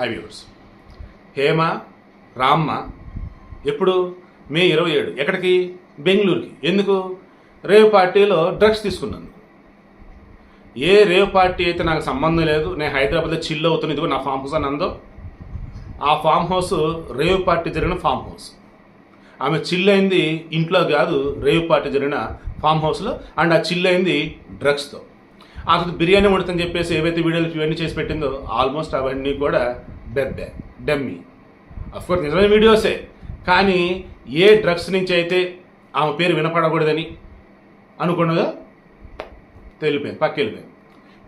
హైవ్యూర్స్ హేమ రామ్మ ఎప్పుడు? మే ఇరవై ఏడు. ఎక్కడికి? బెంగళూరుకి. ఎందుకు? రేవ్ పార్టీలో డ్రగ్స్ తీసుకున్నాను ఏ రేవ్ పార్టీ అయితే నాకు సంబంధం లేదు నేను హైదరాబాద్లో చిల్ అవుతున్న ఇదిగో నా ఫామ్ హౌస్ అని అందో ఆ ఫామ్ హౌస్ రేవ్ పార్టీ జరిగిన ఫామ్ హౌస్. ఆమె చిల్ అయింది ఇంట్లో కాదు రేవ్ పార్టీ జరిగిన ఫామ్ హౌస్లో. అండ్ ఆ చిల్ అయింది డ్రగ్స్తో. అసలు బిర్యానీ వండుతని చెప్పేసి ఏవైతే వీడియోలు ఇవన్నీ చేసి పెట్టిందో ఆల్మోస్ట్ అవన్నీ కూడా బెబ్బే డమ్మి. అఫ్కోర్స్ నిజమైన వీడియోసే. కానీ ఏ డ్రగ్స్ నుంచి అయితే ఆమె పేరు వినపడకూడదని అనుకున్నదో తెలిపోయింది పక్క వెళ్ళిపోయింది.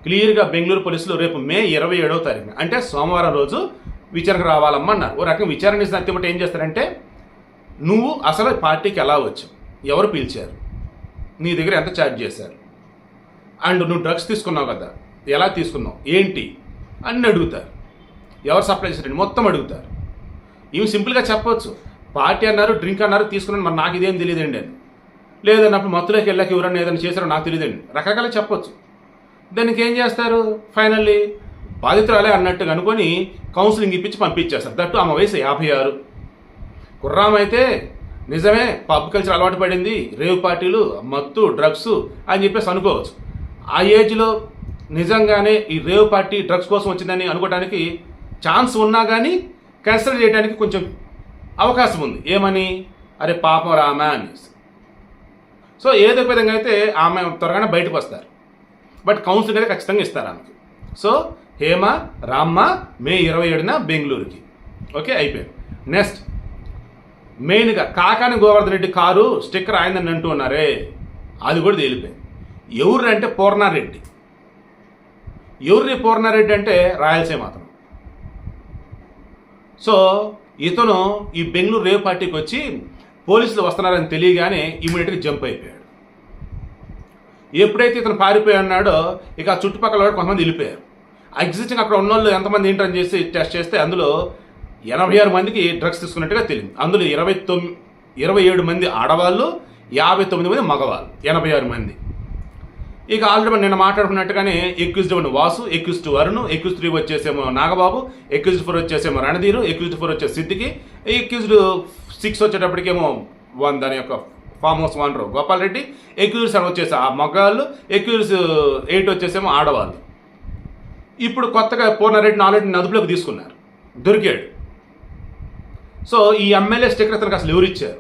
క్లియర్గా బెంగళూరు పోలీసులు రేపు మే ఇరవై ఏడవ తారీఖున అంటే సోమవారం రోజు విచారణకు రావాలమ్మన్నారు. ఓ రకం విచారణ ఇస్తే అత్తిపట్టి ఏం చేస్తారంటే నువ్వు అసలు పార్టీకి ఎలా వచ్చావు? ఎవరు పిలిచారు? నీ దగ్గర ఎంత ఛార్జ్ చేశారు? అండ్ నువ్వు డ్రగ్స్ తీసుకున్నావు కదా ఎలా తీసుకున్నావు ఏంటి? అని అడుగుతారు. ఎవరు సప్లై చేశారండి? మొత్తం అడుగుతారు. ఇవి సింపుల్గా చెప్పవచ్చు పార్టీ అన్నారు డ్రింక్ అన్నారు తీసుకున్నాను మరి నాకు ఇదేం తెలియదండి అని. లేదన్నప్పుడు మత్తులోకి వెళ్ళాక ఎవరన్నా ఏదైనా చేశారో నాకు తెలియదండి. రకరకాల చెప్పొచ్చు. దానికి ఏం చేస్తారు? ఫైనల్లీ బాధితురాలే అన్నట్టుగా అనుకొని కౌన్సిలింగ్ ఇప్పించి పంపించేస్తారు. దట్టు ఆమె వయసు యాభై ఆరు. కుర్రామ్ అయితే నిజమే పబ్ కల్చర్ అలవాటు పడింది. రేవ్ పార్టీలు మత్తు డ్రగ్స్ అని చెప్పేసి అనుకోవచ్చు. ఆ ఏజ్లో నిజంగానే ఈ రేవ్ పార్టీ డ్రగ్స్ కోసం వచ్చిందని అనుకోవడానికి ఛాన్స్ ఉన్నా కానీ కన్సిడర్ చేయడానికి కొంచెం అవకాశం ఉంది. ఏమని? అరే పాపం రామా అనేసి. సో ఏదో విధంగా అయితే ఆమె త్వరగానే బయటకు వస్తారు. బట్ కౌన్సిలింగ్ అయితే ఖచ్చితంగా ఇస్తారు ఆమెకి. సో హేమ రామ్మ మే ఇరవై ఏడున బెంగళూరుకి. ఓకే అయిపోయింది. నెక్స్ట్. మెయిన్గా కాకాని గోవర్ధన్ రెడ్డి కారు స్టిక్కర్ ఆయిందని అంటూ ఉన్నారే. అది కూడా తేలిపోయింది. ఎవరు అంటే పూర్ణారెడ్డి. ఎవరి పూర్ణారెడ్డి అంటే రాయలసీమ అతను. సో ఇతను ఈ బెంగళూరు రేవ్ పార్టీకి వచ్చి పోలీసులు వస్తున్నారని తెలియగానే ఇమీడియట్గా జంప్ అయిపోయాడు. ఎప్పుడైతే ఇతను పారిపోయి ఉన్నాడో ఇక చుట్టుపక్కల వాడు కొంతమంది వెళ్ళిపోయారు. ఎగ్జిస్టింగ్ అక్కడ ఉన్న వాళ్ళు ఎంతమంది ఏంటని చేసి టెస్ట్ చేస్తే అందులో ఎనభై ఆరు మందికి డ్రగ్స్ తీసుకున్నట్టుగా తెలియదు అందులో ఇరవై తొమ్మిది ఇరవై ఏడు మంది ఆడవాళ్ళు యాభై తొమ్మిది మంది మగవాళ్ళు. ఎనభై ఆరు మంది. ఇక ఆల్రెడీ నేను మాట్లాడుకున్నట్టుగానే accused one Vasu accused two Arun accused three వచ్చేసేమో నాగబాబు ఎక్యూజ్డ్ ఫోర్ వచ్చేసేమో రణధీరు ఎక్యూజ్డ్ ఫోర్ వచ్చే సిద్ధికి ఎక్యూజ్డ్ సిక్స్ వచ్చేటప్పటికేమో వన్ దాని యొక్క farm house owner Gopal Reddy accused seven వచ్చేసి ఆ మగాళ్ళు ఎక్యూజ్ ఎయిట్ వచ్చేసేమో ఆడవాళ్ళు. ఇప్పుడు కొత్తగా పూర్ణారెడ్డిని ఆల్రెడీ అదుపులోకి తీసుకున్నారు. దొరికాడు. సో ఈ ఎమ్మెల్యే స్టిక్కర్ అతనికి అసలు ఎవరిచ్చారు?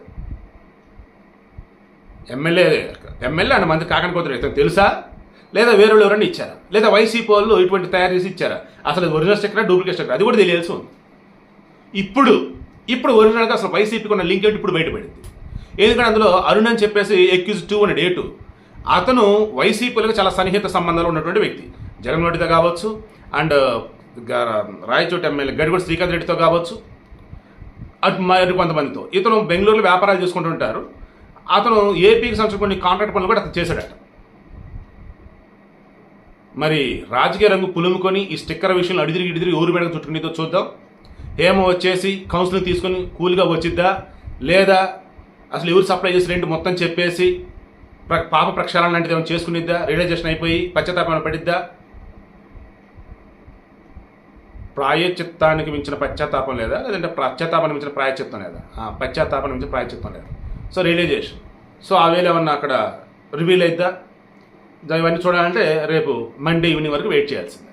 ఎమ్మెల్యే ఎమ్మెల్యే అన్న మంది కాకని ఇతను తెలుసా? లేదా వేరే ఎవరైనా ఇచ్చారా? లేదా వైసీపీ వాళ్ళు ఇటువంటి తయారు చేసి ఇచ్చారా? అసలు ఒరిజినల్ స్టిక్కర్ డూప్లికేట్ స్టిక్కర్ అది కూడా తెలియాల్సి ఉంది. ఇప్పుడు ఇప్పుడు ఒరిజినల్గా అసలు వైసీపీకి ఉన్న లింక్ ఏంటి? ఇప్పుడు బయటపడింది. ఎందుకంటే అందులో అరుణ్ అని చెప్పేసి ఎక్యూజ్ టూ అనే డేటు అతను వైసీపీలకు చాలా సన్నిహిత సంబంధాలు ఉన్నటువంటి వ్యక్తి. జగన్మోహన్ రెడ్డితో కావచ్చు అండ్ రాయచోటి ఎమ్మెల్యే గడిగొడి శ్రీకాంత్ రెడ్డితో కావచ్చు. అటు మరి కొంతమందితో. ఇతను బెంగళూరులో వ్యాపారాలు చేసుకుంటుంటారు. అతను ఏపీకి సంబంధించిన కొన్ని కాంట్రాక్ట్ పనులు కూడా అతను చేశాడట. మరి రాజకీయ రంగు పులుముకొని ఈ స్టిక్కర్ విషయంలో అడిదిరిగి ఇడిదిరిగి ఊరు మేడకు చుట్టుకునేదో చూద్దాం. ఏమో వచ్చేసి కౌన్సిలింగ్ తీసుకొని కూల్గా వచ్చిద్దా? లేదా అసలు ఎవరు సప్లై చేసి రెండు మొత్తం చెప్పేసి ప్ర- పాప ప్రక్షాళన లాంటిది ఏమైనా చేసుకునిద్దా? రియలైజేషన్ అయిపోయి పశ్చాత్తాపం పడిద్దా? ప్రాయచిత్తానికి మించిన పశ్చాత్తాపం లేదా? లేదంటే పశ్చాత్తాపానికి మించిన ప్రాయచిత్తం లేదా? పశ్చాత్తాపానికి మించిన ప్రాయచిత్తం లేదా? సో రియలైజేషన్ సో ఆ వేలు ఏమన్నా అక్కడ రివీల్ అవుతా ఇవన్నీ చూడాలంటే రేపు మండే ఈవినింగ్ వరకు వెయిట్ చేయాల్సిందే.